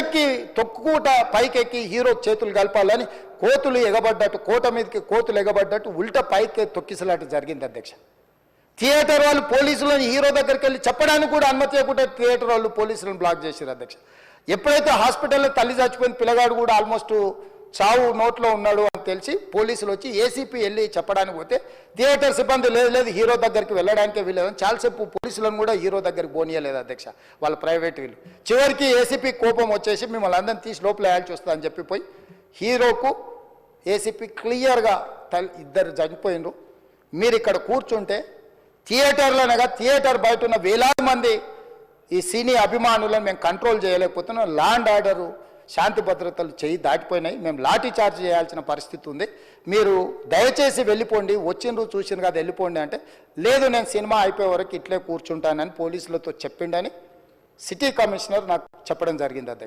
ఎక్కి తొక్కుకుంట పైకెక్కి హీరో చేతులు కలపాలని కోతులు ఎగబడ్డట్టు కోట మీదకి కోతులు ఎగబడ్డట్టు ఉల్టా పైకి తొక్కిసలాట జరిగింది అధ్యక్ష. థియేటర్ వాళ్ళు పోలీసులను హీరో దగ్గరికి వెళ్ళి చెప్పడానికి కూడా అనుమతి లేకుండా థియేటర్ వాళ్ళు పోలీసులను బ్లాక్ చేశారు అధ్యక్ష. ఎప్పుడైతే హాస్పిటల్లో తల్లి చచ్చిపోయిన పిల్లగాడు కూడా ఆల్మోస్ట్ చావు నోట్లో ఉన్నాడు అని తెలిసి పోలీసులు వచ్చి ఏసీపీ వెళ్ళి చెప్పడానికి పోతే థియేటర్ సిబ్బంది లేదు లేదు హీరో దగ్గరికి వెళ్ళడానికే వీళ్ళేదని చాలాసేపు పోలీసులను కూడా హీరో దగ్గరికి పోనీయలేదు అధ్యక్ష వాళ్ళ ప్రైవేట్ వీళ్ళు. చివరికి ఏసీపీ కోపం వచ్చేసి మిమ్మల్ని అందరిని తీసి లోపల వేయాల్సి వస్తుందని చెప్పిపోయి హీరోకు ఏసీపీ క్లియర్గా తల్ ఇద్దరు చనిపోయినరు మీరు ఇక్కడ కూర్చుంటే థియేటర్లోనగా థియేటర్ బయట ఉన్న వేలాది మంది ఈ సినీ అభిమానులను మేము కంట్రోల్ చేయలేకపోతున్నాం. ల్యాండ్ ఆర్డరు శాంతి భద్రతలు చేయి దాటిపోయినాయి. మేము లాఠీ చార్జ్ చేయాల్సిన పరిస్థితి ఉంది. మీరు దయచేసి వెళ్ళిపోండి. వచ్చిండ్రు చూసిన కదా వెళ్ళిపోండి అంటే లేదు నేను సినిమా అయిపోయే వరకు ఇట్లే కూర్చుంటానని పోలీసులతో చెప్పిండని సిటీ కమిషనర్ నాకు చెప్పడం జరిగింది అధ్యక్ష.